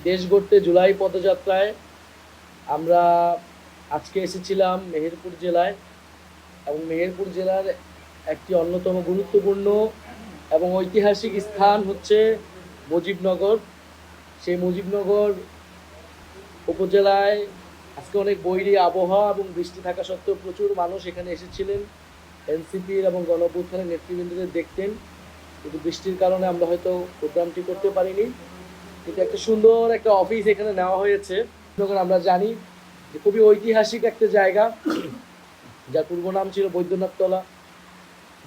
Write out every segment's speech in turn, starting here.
দেশ গড়তে জুলাই পদযাত্রায় আমরা আজকে এসেছিলাম মেহেরপুর জেলায় এবং মেহেরপুর জেলার একটি অন্যতম গুরুত্বপূর্ণ এবং ঐতিহাসিক স্থান হচ্ছে মুজিবনগর। সেই মুজিবনগর উপজেলায় আজকে অনেক বৈরী আবহাওয়া এবং বৃষ্টি থাকা সত্ত্বেও প্রচুর মানুষ এখানে এসেছিলেন। এনসিপির এবং গণঅভ্যুত্থানের নেতৃবৃন্দদের দেখতেন। কিন্তু বৃষ্টির কারণে আমরা হয়তো প্রোগ্রামটি করতে পারিনি। কিন্তু একটা সুন্দর একটা অফিস এখানে নেওয়া হয়েছে। যখন আমরা জানি যে খুবই ঐতিহাসিক একটা জায়গা, যার পূর্ব নাম ছিল বৈদ্যনাথতলা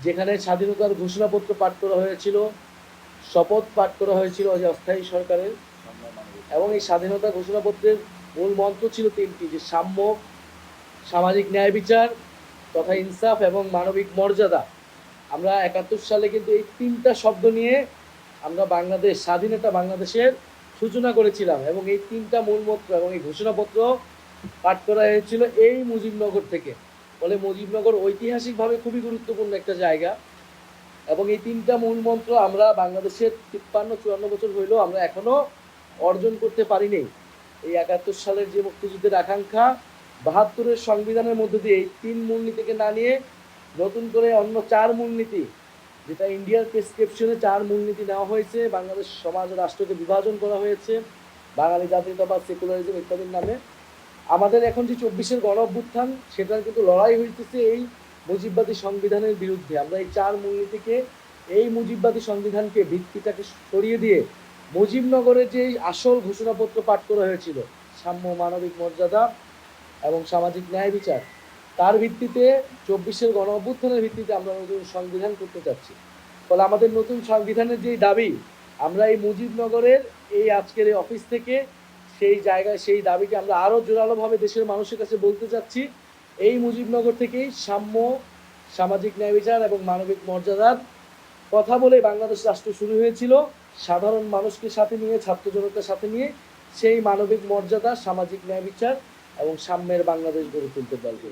যেখানে স্বাধীনতার ঘোষণাপত্র পাঠ করা হয়েছিল, শপথ পাঠ করা হয়েছিল যে অস্থায়ী সরকারের। এবং এই স্বাধীনতা ঘোষণাপত্রের মূল মন্ত্র ছিল তিনটি, যে সাম্য, সামাজিক ন্যায় বিচার তথা ইনসাফ এবং মানবিক মর্যাদা। আমরা একাত্তর সালে কিন্তু এই তিনটা শব্দ নিয়ে আমরা বাংলাদেশ, স্বাধীনতা বাংলাদেশের সূচনা করেছিলাম এবং এই তিনটা মূলমন্ত্র এবং এই ঘোষণাপত্র পাঠ করা হয়েছিল এই মুজিবনগর থেকে। ফলে মুজিবনগর ঐতিহাসিকভাবে খুবই গুরুত্বপূর্ণ একটা জায়গা এবং এই তিনটা মূলমন্ত্র আমরা বাংলাদেশের তিপ্পান্ন, চুয়ান্ন বছর হইলেও আমরা এখনও অর্জন করতে পারিনি। এই একাত্তর সালের যে মুক্তিযুদ্ধের আকাঙ্ক্ষা, বাহাত্তরের সংবিধানের মধ্য দিয়ে এই তিন মূলনীতিকে না নিয়ে নতুন করে অন্য চার মূলনীতি যেটা ইন্ডিয়ার প্রেসক্রিপশনে চার মূলনীতি নেওয়া হয়েছে, বাংলাদেশ সমাজ ও রাষ্ট্রকে বিভাজন করা হয়েছে, বাঙালি জাতীয়তাবাদ সেকুলারিজম ইত্যাদির নামে। আমাদের এখন যে চব্বিশের গণ অভ্যুত্থান সেটার কিন্তু লড়াই হইতেছে এই মুজিববাদী সংবিধানের বিরুদ্ধে। আমরা এই চার মূলনীতিকে, এই মুজিববাদী সংবিধানকে ভিত্তিটাকে সরিয়ে দিয়ে মুজিবনগরের যে আসল ঘোষণাপত্র পাঠ করা হয়েছিল, সাম্য মানবিক মর্যাদা এবং সামাজিক ন্যায় বিচার তার ভিত্তিতে চব্বিশের গণ অভ্যুত্থানের ভিত্তিতে আমরা নতুন সংবিধান করতে চাচ্ছি। ফলে আমাদের নতুন সংবিধানের যে দাবি, আমরা এই মুজিবনগরের এই আজকের এই অফিস থেকে সেই জায়গায় সেই দাবিকে আমরা আরও জোরালোভাবে দেশের মানুষের কাছে বলতে চাচ্ছি। এই মুজিবনগর থেকেই সাম্য, সামাজিক ন্যায় বিচার এবং মানবিক মর্যাদার কথা বলে বাংলাদেশ রাষ্ট্র শুরু হয়েছিল। সাধারণ মানুষকে সাথে নিয়ে, ছাত্র জনতার সাথে নিয়ে সেই মানবিক মর্যাদা, সামাজিক ন্যায় বিচার এবং সাম্যের বাংলাদেশ গড়ে তুলতে পারবে